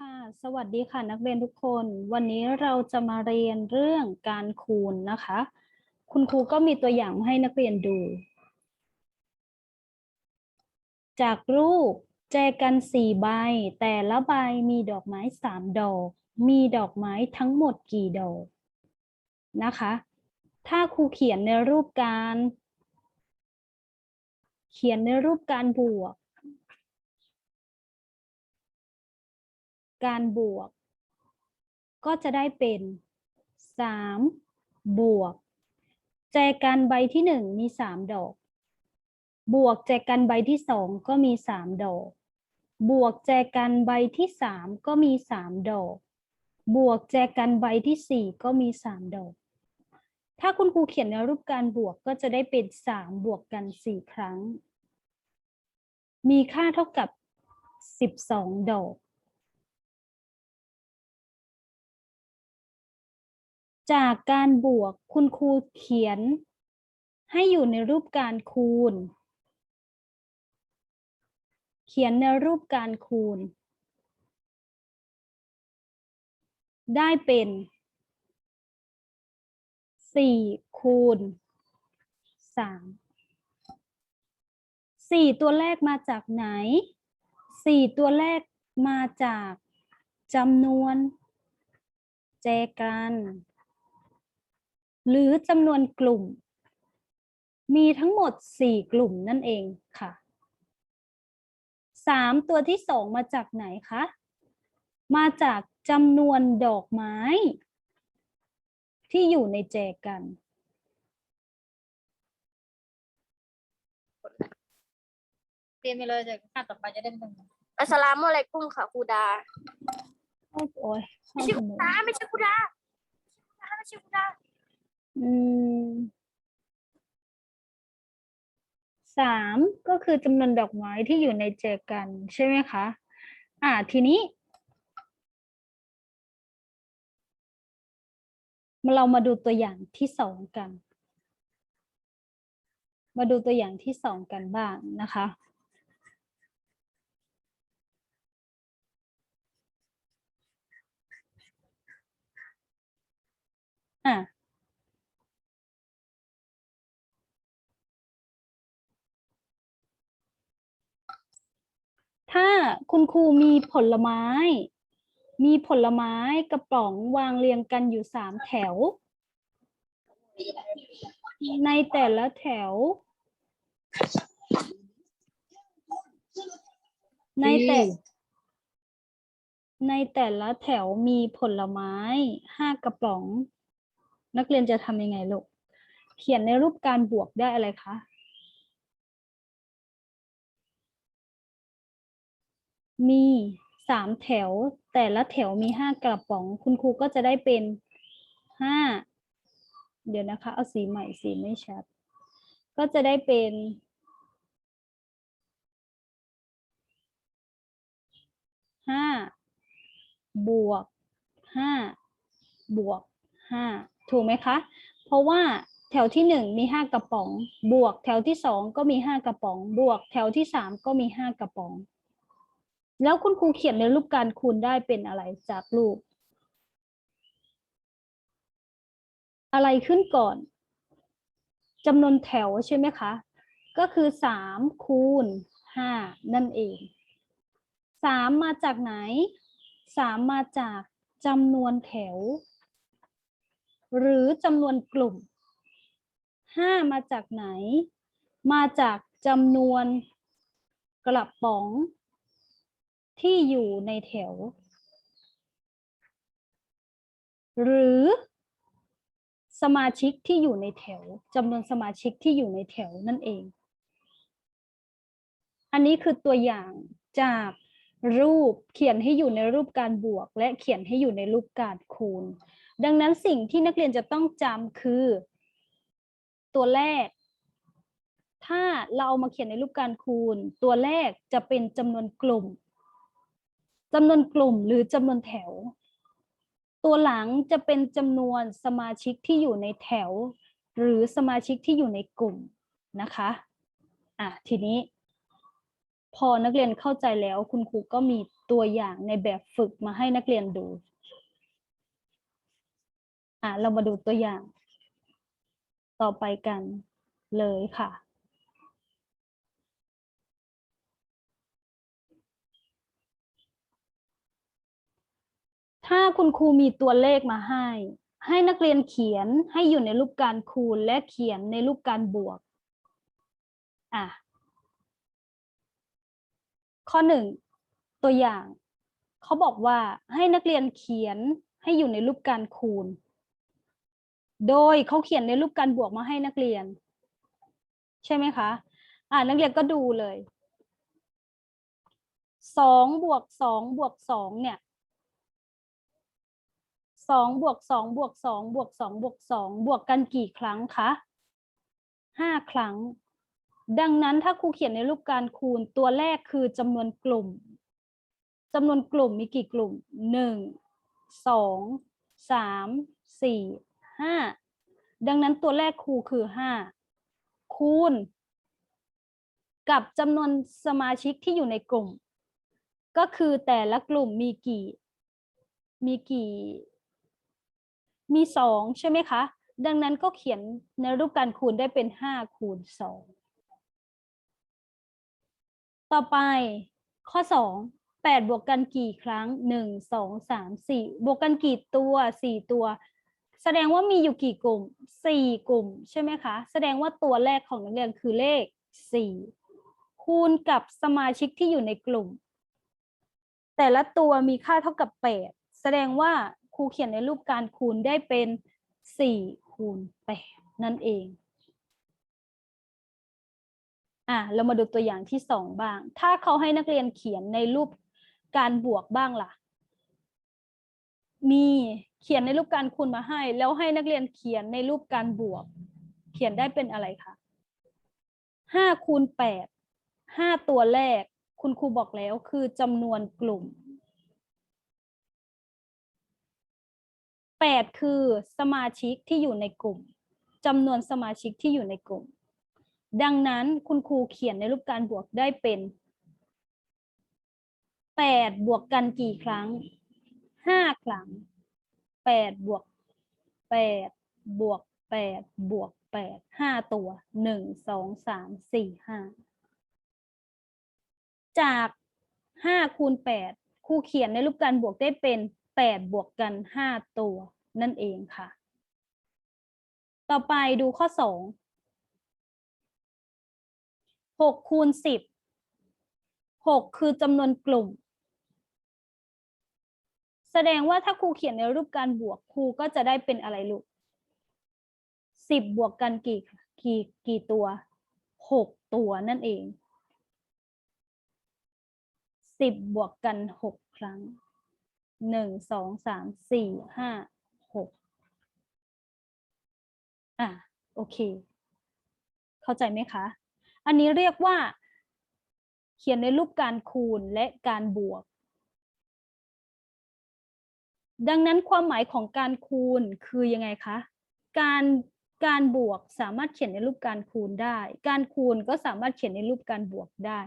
ค่ะ สวัสดีค่ะนักเรียนทุกคน วันนี้เราจะมาเรียนเรื่องการคูณนะคะ คุณครูก็มีตัวอย่างให้นักเรียนดู จากรูปแจกันสี่ใบ แต่ละใบมีดอกไม้สามดอก มีดอกไม้ทั้งหมดกี่ดอกนะคะ ถ้าครูเขียนในรูปการ เขียนในรูปการบวก การบวก ก็จะได้เป็นสามบวก แจกันใบที่หนึ่งมีสามดอก บวกแจกันใบที่สองก็มีสามดอก บวกแจกันใบที่สามก็มีสามดอก บวกแจกันใบที่สี่ก็มีสามดอก ถ้าคุณครูเขียนในรูปการบวกก็จะได้เป็นสามบวกกันสี่ครั้ง มีค่าเท่ากับสิบสองดอก จากการบวกคุณครูเขียน ให้อยู่ในรูปการคูณ เขียนในรูปการคูณ ได้เป็นสี่คูณสามสี่ตัวแรกมาจากไหนสี่ตัวแรกมาจากจำนวนแจกัน หรือจำนวนกลุ่ม มีทั้งหมด 4 กลุ่มนั่นเองค่ะ 3 ตัวที่ 2 มาจากไหนคะ มาจากจำนวนดอกไม้ ที่อยู่ในแจกันเตรียมไปเลยเดี๋ยวข้าต่อไปจะได้ไม่ต้องอัสสลามุอะลัยกุมค่ะครูดาโอ้ยโอ้ยไม่ใช่ครูดาไม่ใช่ครูดาไม่ใช่ครูดา อืมสามก็คือจำนวนดอกไม้ที่อยู่ในแจกันใช่ไหมคะ อ่าทีนี้ เรามาดูตัวอย่างที่สองกัน มาดูตัวอย่างที่สองกันบ้างนะคะอะ ถ้าคุณครูมีผลไม้ มีผลไม้กระป๋องวางเรียงกันอยู่สามแถว ในแต่ละแถว ในแต่ในแต่ละแถวมีผลไม้ห้ากระป๋อง นักเรียนจะทำยังไงลูก เขียนในรูปการบวกได้อะไรคะ มีสามแถว แต่ละแถวมีห้ากระป๋อง คุณครูก็จะได้เป็นห้าเดี๋ยวนะคะ เอาสีใหม่สีไม่ชัด ก็จะได้เป็นห้าบวกห้าบวกห้าถูกไหมคะ เพราะว่าแถวที่หนึ่งมีห้ากระป๋อง บวกแถวที่สองก็มีห้ากระป๋อง บวกแถวที่สามก็มีห้ากระป๋อง แล้วคุณครูเขียนในรูปการคูณได้เป็นอะไรจากรูป อะไรขึ้นก่อนจำนวนแถวใช่ไหมคะ ก็คือสามคูณห้านั่นเองสามมาจากไหนสามมาจากจำนวนแถว หรือจำนวนกลุ่มห้ามาจากไหน มาจากจำนวนกระป๋อง ที่อยู่ในแถว หรือสมาชิกที่อยู่ในแถวจำนวนสมาชิกที่อยู่ในแถวนั่นเอง อันนี้คือตัวอย่างจากรูปเขียนให้อยู่ในรูปการบวก และเขียนให้อยู่ในรูปการคูณ ดังนั้นสิ่งที่นักเรียนจะต้องจำคือ ตัวแรก ถ้าเราเอามาเขียนในรูปการคูณ ตัวแรกจะเป็นจำนวนกลุ่ม จำนวนกลุ่มหรือจำนวนแถว ตัวหลังจะเป็นจำนวนสมาชิกที่อยู่ในแถว หรือสมาชิกที่อยู่ในกลุ่มนะคะอะทีนี้ พอนักเรียนเข้าใจแล้วคุณครูก็มีตัวอย่างในแบบฝึกมาให้นักเรียนดูอะเรามาดูตัวอย่าง ต่อไปกันเลยค่ะ ถ้าคุณครูมีตัวเลขมาให้ ให้นักเรียนเขียนให้อยู่ในรูปการคูณและเขียนในรูปการบวก อะ ข้อหนึ่งตัวอย่าง เขาบอกว่าให้นักเรียนเขียนให้อยู่ในรูปการคูณ โดยเขาเขียนในรูปการบวกมาให้นักเรียน ใช่ไหมคะ อ่านักเรียนก็ดูเลยสองบวกสองบวกสองเนี่ย สองบวกสองบวกสองบวกสองบวกสองบวกกันกี่ครั้งคะห้าครั้ง ดังนั้นถ้าครูเขียนในรูปการคูณตัวแรกคือจำนวนกลุ่มจำนวนกลุ่มมีกี่กลุ่มหนึ่งสองสามสี่ห้าดังนั้นตัวแรกครูคือห้าคูณ กับจำนวนสมาชิกที่อยู่ในกลุ่ม ก็คือแต่ละกลุ่มมีกี่มีกี่ มีสองใช่ไหมคะ ดังนั้นก็เขียนในรูปการคูณได้เป็นห้าคูณสองต่อไปข้อสองแปดบวกกันกี่ครั้งหนึ่งสองสามสี่บวกกันกี่ตัวสี่ตัว แสดงว่ามีอยู่กี่กลุ่มสี่กลุ่มใช่ไหมคะ แสดงว่าตัวแรกของนักเรียนคือเลขสี่คูณกับสมาชิกที่อยู่ในกลุ่ม แต่ละตัวมีค่าเท่ากับแปดแสดงว่า ครูเขียนในรูปการคูณได้เป็นสี่คูณแปดนั่นเอง อะเรามาดูตัวอย่างที่สองบ้าง ถ้าเขาให้นักเรียนเขียนในรูปการบวกบ้างล่ะ มีเขียนในรูปการคูณมาให้ แล้วให้นักเรียนเขียนในรูปการบวก เขียนได้เป็นอะไรคะห้าคูณแปดห้าตัวแรก คุณครูบอกแล้วคือจำนวนกลุ่ม แปดคือสมาชิกที่อยู่ในกลุ่มจำนวนสมาชิกที่อยู่ในกลุ่ม ดังนั้นคุณครูเขียนในรูปการบวกได้เป็นแปดบวกกันกี่ครั้งห้าครั้งแปดบวกแปดบวกแปดบวกแปดห้าตัวหนึ่งสองสามสี่ห้าจากห้าคูณแปดครูเขียนในรูปการบวกได้เป็นแปดบวกกันห้าตัว นั่นเองค่ะ ต่อไปดูข้อสองหกคูณสิบหกคือจำนวนกลุ่ม แสดงว่าถ้าครูเขียนในรูปการบวกครูก็จะได้เป็นอะไรลูกสิบบวกกันกี่กี่กี่ตัวหกตัวนั่นเองสิบบวกกันหกครั้งหนึ่งสองสามสี่ห้าหก อะโอเค เข้าใจไหมคะ อันนี้เรียกว่า เขียนในรูปการคูณและการบวก ดังนั้นความหมายของการคูณคือยังไงคะ การการบวกสามารถเขียนในรูปการคูณได้ การคูณก็สามารถเขียนในรูปการบวกได้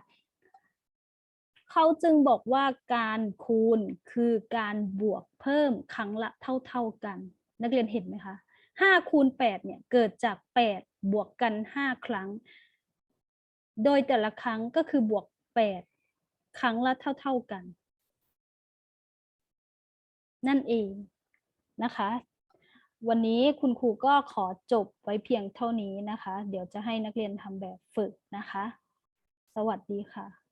เขาจึงบอกว่าการคูณคือการบวกเพิ่มครั้งละเท่า ๆกัน นักเรียนเห็นไหมคะ ห้าคูณแปดเนี่ยเกิดจากแปดบวกกันห้าครั้ง โดยแต่ละครั้งก็คือบวกแปดครั้งละเท่า ๆกัน นั่นเองนะคะ วันนี้คุณครูก็ขอจบไว้เพียงเท่านี้นะคะ เดี๋ยวจะให้นักเรียนทำแบบฝึกนะคะ สวัสดีค่ะ